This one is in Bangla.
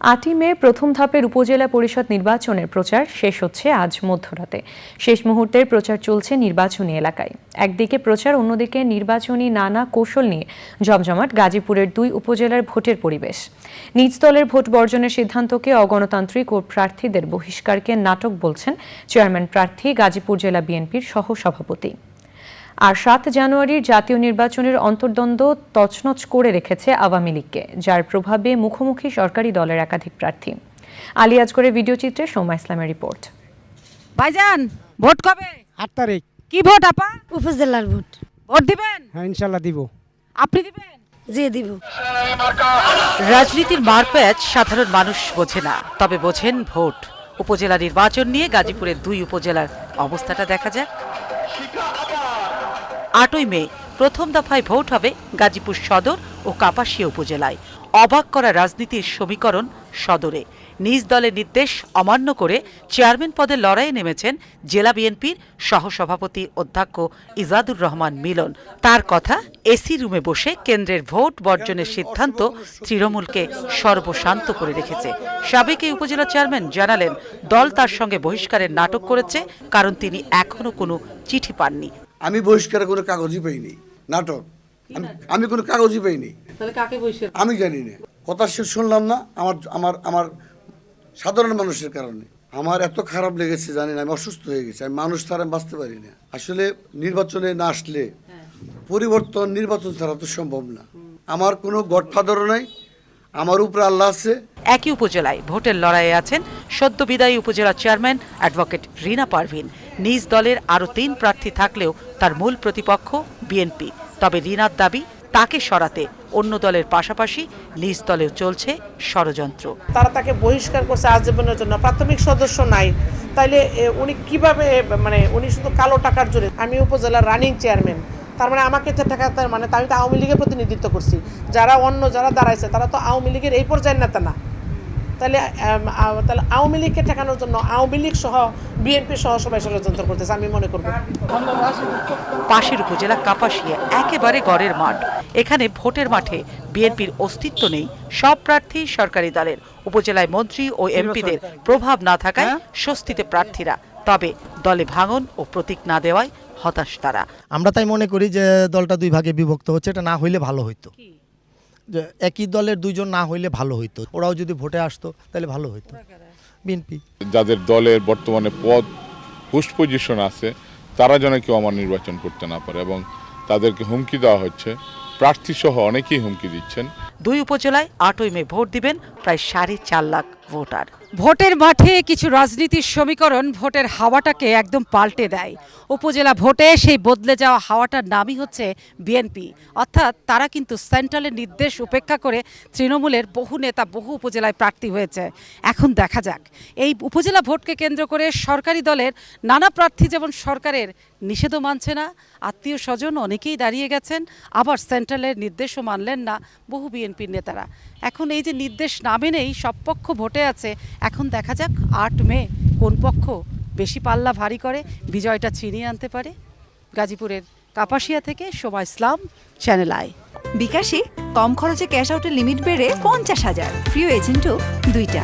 আটই মে প্রথম ধাপের উপজেলা পরিষদ নির্বাচনের প্রচার শেষ হচ্ছে আজ মধ্যরাতে। শেষ মুহূর্তের প্রচার চলছে নির্বাচনী এলাকায়। একদিকে প্রচার, অন্যদিকে নির্বাচনী নানা কৌশল নিয়ে জমজমাট গাজীপুরের দুই উপজেলার ভোটের পরিবেশ। নিজ দলের ভোট বর্জনের সিদ্ধান্তকে অগণতান্ত্রিক ও প্রার্থীদের বহিষ্কারকে নাটক বলছেন চেয়ারম্যান প্রার্থী গাজীপুর জেলা বিএনপির সহ সভাপতি আর সাত জানুয়ারির জাতীয় নির্বাচনের অন্তর্দ্বন্দ্ব তছনছ করে রেখেছে আওয়ামী লীগকে যার প্রভাবে মুখোমুখি সরকারি দলের একাধিক প্রার্থী। আলিয়াজগড়ের ভিডিও চিত্রে সোমা ইসলামের রিপোর্ট। ভাইজান ভোট কবে? আট তারিখ। কি ভোট আপা? উপজেলার ভোট। ভোট দিবেন? হ্যাঁ ইনশাল্লাহ দিব। আপনি দিবেন? যে দিব। রাজনীতির মারপ্যাচ সাধারণ মানুষ বোঝে না তবে বোঝেন ভোট। উপজেলা নির্বাচন নিয়ে গাজীপুরের দুই উপজেলার অবস্থাটা দেখা যাক। আটই মে প্রথম দফায় ভোট হবে গাজীপুর সদর ও কাপাসিয়া উপজেলায়। অবাক করা রাজনীতির সমীকরণ সদরে। নিজ দলের নির্দেশ অমান্য করে চেয়ারম্যান পদে লড়াইয়ে নেমেছেন জেলা বিএনপির সহসভাপতি অধ্যক্ষ ইজাদুর রহমান মিলন। তার কথা এসি রুমে বসে কেন্দ্রের ভোট বর্জনের সিদ্ধান্ত তৃণমূলকে সর্বশান্ত করে রেখেছে। সাবেক এই উপজেলা চেয়ারম্যান জানালেন, দল তার সঙ্গে বহিষ্কারের নাটক করেছে, কারণ তিনি এখনও কোনো চিঠি পাননি। আমি বহিষ্কারের কোনো কাগজই পাইনি। নাটক। আমি আমি কোনো কাগজই পাইনি। কাকে আমি জানি না। কথা সে শুনলাম না আমার আমার আমার সাধারণ মানুষের কারণে। আমার এত খারাপ লেগেছে জানি না আমি অসুস্থ হয়ে গেছি আমি মানুষ ছাড়া আমি বাঁচতে পারি না। আসলে নির্বাচনে না আসলে পরিবর্তন নির্বাচন ছাড়া তো সম্ভব না। আমার কোনো গডফাদারও নাই আমার উপরে আল্লাহ আছে। একই উপজেলায় ভোটের লড়াইয়ে আছেন সদ্য বিদায়ী উপজেলা চেয়ারম্যান অ্যাডভোকেট রিনা পারভিন। নিজ দলের আরও তিন প্রার্থী থাকলেও তার মূল প্রতিপক্ষ বিএনপি। তবে রিনার দাবি, তাকে সরাতে অন্য দলের পাশাপাশি নিজ দলেও চলছে ষড়যন্ত্র। তারা তাকে বহিষ্কার করছে আজীবনের জন্য। প্রাথমিক সদস্য নাই। তাইলে উনি কীভাবে মানে উনি শুধু কালো টাকার জোরে। আমি উপজেলার রানিং চেয়ারম্যান তার মানে আমাকে তার মানে আমি তো আওয়ামী লীগের প্রতিনিধিত্ব করছি। যারা অন্য যারা দাঁড়াইছে, তারা তো আওয়ামী লীগের এই পর্যায়ের নেতা না। তাহলে তাহলে আওয়ামী লীগকে ঠেকানোর জন্য আওয়ামী লীগ সহ বিএনপি সহ সবাই ষড়যন্ত্র করতেছে আমি মনে করব। পাশের উপজেলা কাপাসিয়া একেবারে গড়ের মাঠ। এখানে ভোটের মাঠে বিএনপির অস্তিত্ব নেই সব প্রার্থী সরকারি দলের। উপজেলায় মন্ত্রী ও এমপিদের প্রভাব না থাকায় স্বস্তিতে প্রার্থীরা। তবে দলে ভাঙন ও প্রতীক না দেওয়ায় হতাশ তারা। আমরা তাই মনে করি যে দলটা দুই ভাগে বিভক্ত হচ্ছে এটা না হইলে ভালো হইতো। একই দলের দুইজন না হইলে ভালো হইতো। ওরাও যদি ভোটে আসতো তাহলে ভালো হইতো। বিএনপি। যাদের দলের বর্তমানে পদ পোস্ট পজিশন আছে তারা যেন কেউ আমার নির্বাচন করতে না পারে এবং তাদেরকে হুমকি দেওয়া হচ্ছে। প্রার্থী সহ অনেকেই হুমকি দিচ্ছেন। দুই উপজেলায় আটই মে ভোট দিবেন প্রায় সাড়ে চার লাখ ভোটার। ভোটের মাঠে কিছু রাজনীতির সমীকরণ ভোটের হাওয়াটাকে একদম পাল্টে দেয়। উপজেলা ভোটে সেই বদলে যাওয়া হাওয়াটার নামই হচ্ছে বিএনপি। অর্থাৎ তারা কিন্তু সেন্ট্রালের নির্দেশ উপেক্ষা করে তৃণমূলের বহু নেতা বহু উপজেলায় প্রার্থী হয়েছে। এখন দেখা যাক। এই উপজেলা ভোটকে কেন্দ্র করে সরকারি দলের নানা প্রার্থী যেমন সরকারের নিষেধও মানছে না, আত্মীয় স্বজন অনেকেই দাঁড়িয়ে গেছেন, আবার সেন্ট্রালের নির্দেশও মানলেন না বহু বিএনপির নেতারা। এখন এই যে নির্দেশ না মেনেই সব পক্ষ ভোটে আছে। এখন দেখা যাক আট মে কোন পক্ষ বেশি পাল্লা ভারী করে, বিজয়টা ছিনিয়ে আনতে পারে। গাজীপুরের কাপাসিয়া থেকে সোমা ইসলাম চ্যানেল আই বিকাশে কম খরচে ক্যাশ আউটের লিমিট বেড়ে পঞ্চাশ হাজার। প্রিয় এজেন্টও দুইটা।